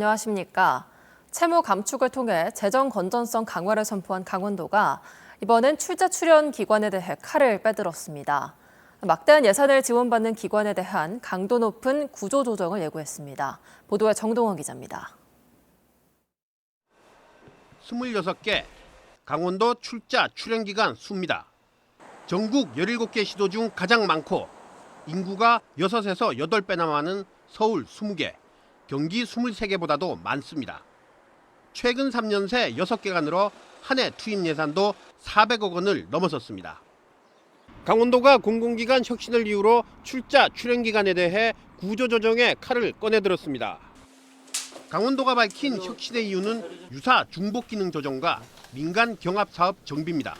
안녕하십니까. 채무 감축을 통해 재정 건전성 강화를 선포한 강원도가 이번엔 출자 출연 기관에 대해 칼을 빼들었습니다. 막대한 예산을 지원받는 기관에 대한 강도 높은 구조 조정을 예고했습니다. 보도에 정동원 기자입니다. 26개, 강원도 출자 출연 기간 수입니다. 전국 17개 시도 중 가장 많고 인구가 6에서 8배나 많은 서울 20개, 경기 23개보다도 많습니다. 최근 3년 새 6개가 늘어 한 해 투입 예산도 400억 원을 넘어섰습니다. 강원도가 공공기관 혁신을 이유로 출자 출연 기간에 대해 구조조정에 칼을 꺼내들었습니다. 강원도가 밝힌 혁신의 이유는 유사 중복 기능 조정과 민간 경합 사업 정비입니다.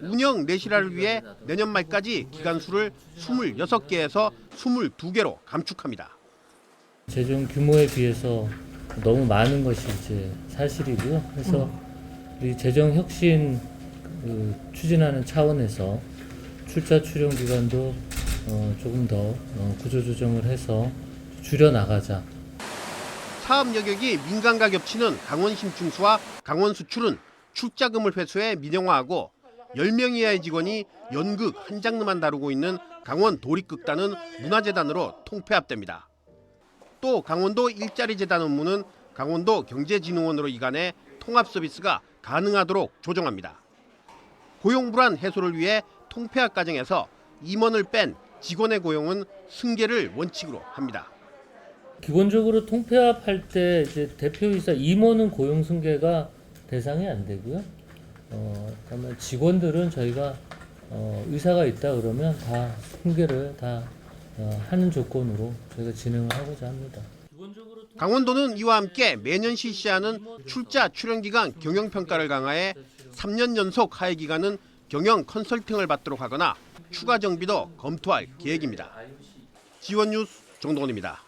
운영 내실화를 위해 내년 말까지 기간 수를 26개에서 22개로 감축합니다. 재정 규모에 비해서 너무 많은 것이 이제 사실이고요. 그래서 우리 재정 혁신 그 추진하는 차원에서 출자 출연 기간도 어, 조금 더 어, 구조 조정을 해서 줄여 나가자. 사업 여력이 민간과 겹치는 강원 심층수와 강원 수출은 출자금을 회수해 민영화하고 10명 이하의 직원이 연극 한 장르만 다루고 있는 강원 도립극단은 문화재단으로 통폐합됩니다. 또 강원도 일자리 재단 업무는 강원도 경제진흥원으로 이관해 통합 서비스가 가능하도록 조정합니다. 고용 불안 해소를 위해 통폐합 과정에서 임원을 뺀 직원의 고용은 승계를 원칙으로 합니다. 기본적으로 통폐합할 때 이제 대표이사 임원은 고용 승계가 대상이 안 되고요. 어, 다만 직원들은 저희가 어, 의사가 있다 그러면 다 승계를 다 어, 하는 조건으로 저희가 진행을 하고자 합니다. 강원도는 이와 함께 매년 실시하는 출자 출연 기간 경영 평가를 강화해 3년 연속 하회 기간은 경영 컨설팅을 받도록 하거나 추가 정비도 검토할 계획입니다. 지원 뉴스 정동원입니다.